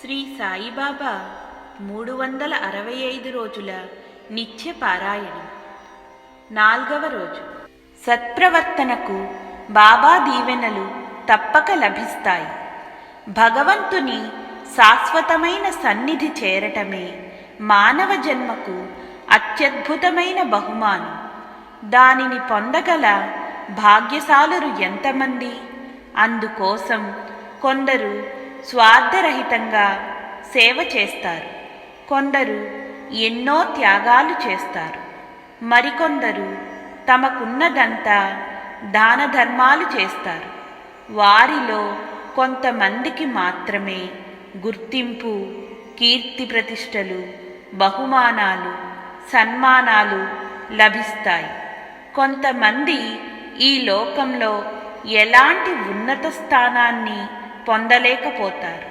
శ్రీ సాయిబాబా మూడు వందల అరవై ఐదు రోజుల నిత్య పారాయణం. నాల్గవ రోజు. సత్ప్రవర్తనకు బాబా దీవెనలు తప్పక లభిస్తాయి. భగవంతుని శాశ్వతమైన సన్నిధి చేరటమే మానవ జన్మకు అత్యద్భుతమైన బహుమానం. దానిని పొందగల భాగ్యశాలురు ఎంతమంది? అందుకోసం కొందరు స్వార్థరహితంగా సేవ చేస్తారు. కొందరు ఎన్నో త్యాగాలు చేస్తారు. మరికొందరు తమకున్నదంతా దాన ధర్మాలు చేస్తారు. వారిలో కొంతమందికి మాత్రమే గుర్తింపు కీర్తి ప్రతిష్టలు బహుమానాలు సన్మానాలు లభిస్తాయి. కొంతమంది ఈ లోకంలో ఎలాంటి ఉన్నత స్థానాన్ని పొందలేకపోతారు.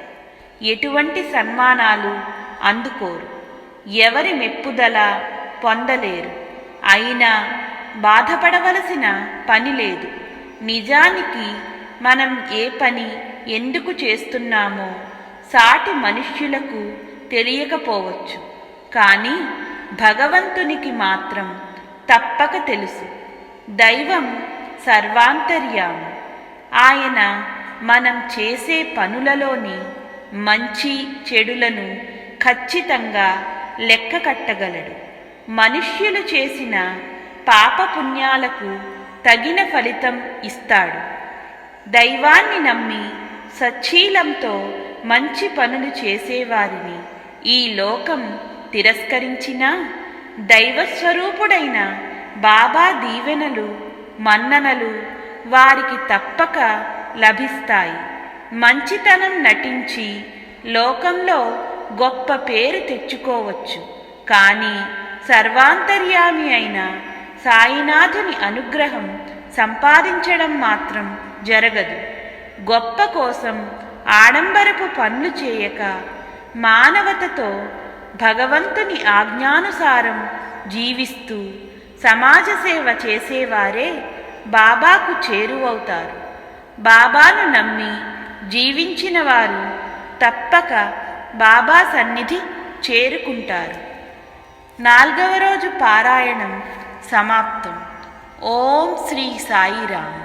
ఎటువంటి సన్మానాలు అందుకోరు. ఎవరి మెప్పుదల పొందలేరు. అయినా బాధపడవలసిన పని లేదు. నిజానికి మనం ఏ పని ఎందుకు చేస్తున్నామో సాటి మనుష్యులకు తెలియకపోవచ్చు. కానీ భగవంతునికి మాత్రం తప్పక తెలుసు. దైవం సర్వాంతర్యాము. ఆయన మనం చేసే పనులలోని మంచి చెడులను ఖచ్చితంగా లెక్క కట్టగలడు. మనుష్యులు చేసిన పాపపుణ్యాలకు తగిన ఫలితం ఇస్తాడు. దైవాన్ని నమ్మి సచ్చీలంతో మంచి పనులు చేసేవారిని ఈ లోకం తిరస్కరించినా దైవస్వరూపుడైన బాబా దీవెనలు మన్ననలు వారికి తప్పక లభిస్తాయి. మంచితనం నటించి లోకంలో గొప్ప పేరు తెచ్చుకోవచ్చు. కానీ సర్వాంతర్యామి అయిన సాయినాథుని అనుగ్రహం సంపాదించడం మాత్రం జరగదు. గొప్ప కోసం ఆడంబరపు పనులు చేయక మానవతతో భగవంతుని ఆజ్ఞానుసారం జీవిస్తూ సమాజ సేవ చేసేవారే బాబాకు చేరువవుతారు. బాబాను నమ్మి జీవించిన వారు తప్పక బాబా సన్నిధి చేరుకుంటారు. నాల్గవ రోజు పారాయణం సమాప్తం. ఓం శ్రీ సాయిరామ్.